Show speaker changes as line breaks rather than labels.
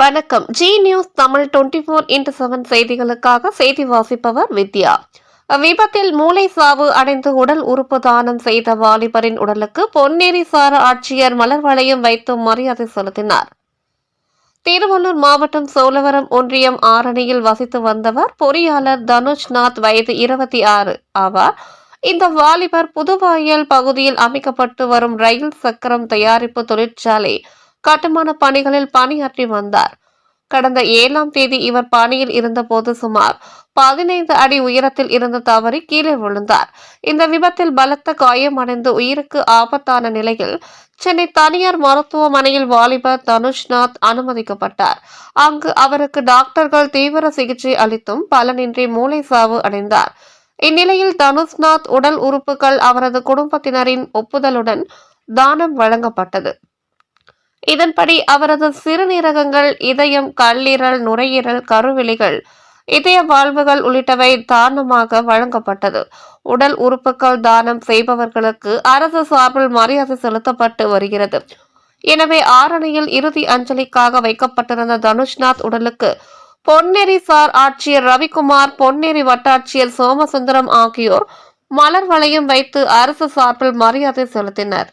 வணக்கம். Zee news Tamil twenty four into seven செய்திகளுக்காக செய்தி வாசிப்பவர் வித்யா. விபத்தில் மூளை சாவு அடைந்து உடல் உறுப்பு தானம் செய்த வாலிபரின் உடலுக்கு பொன்னேரி சார ஆட்சியர் மலர் வளையம் வைத்து மரியாதை செலுத்தினார். திருவள்ளூர் மாவட்டம் சோழவரம் ஒன்றியம் ஆரணியில் வசித்து வந்தவர் பொறியாளர் தனுஷ்நாத் வயது இருபத்தி ஆறு ஆவார். இந்த வாலிபர் புதுவாயல் பகுதியில் அமைக்கப்பட்டு வரும் ரயில் சக்கரம் தயாரிப்பு தொழிற்சாலை கட்டுமான பணிகளில் பணியாற்றி வந்தார். கடந்த ஏழாம் தேதி இவர் பணியில் இருந்தபோது சுமார் பதினைந்து அடி உயரத்தில் இருந்து தவறி கீழே விழுந்தார். இந்த விபத்தில் பலத்த காயமடைந்து உயிருக்கு ஆபத்தான நிலையில் சென்னை தனியார் மருத்துவமனையில் வாலிபர் தனுஷ்நாத் அனுமதிக்கப்பட்டார். அங்கு அவருக்கு டாக்டர்கள் தீவிர சிகிச்சை அளித்தும் பலனின்றி மூளை சாவு அடைந்தார். இந்நிலையில் தனுஷ்நாத் உடல் உறுப்புகள் அவரது குடும்பத்தினரின் ஒப்புதலுடன் தானம் வழங்கப்பட்டது. இதன்படி அவரது சிறுநீரகங்கள் இதயம் கல்லீரல் நுரையீரல் கருவிழிகள் இதய வாழ்வுகள் உள்ளிட்டவை தானமாக வழங்கப்பட்டது. உடல் உறுப்புகள் தானம் செய்பவர்களுக்கு அரசு சார்பில் மரியாதை செலுத்தப்பட்டு வருகிறது. எனவே ஆரணியில் இறுதி அஞ்சலிக்காக வைக்கப்பட்டிருந்த தனுஷ்நாத் உடலுக்கு பொன்னேரி சார் ஆட்சியர் ரவிக்குமார் பொன்னேரி வட்டாட்சியர் சோமசுந்தரம் ஆகியோர் மலர் வளையம் வைத்து அரசு சார்பில் மரியாதை செலுத்தினர்.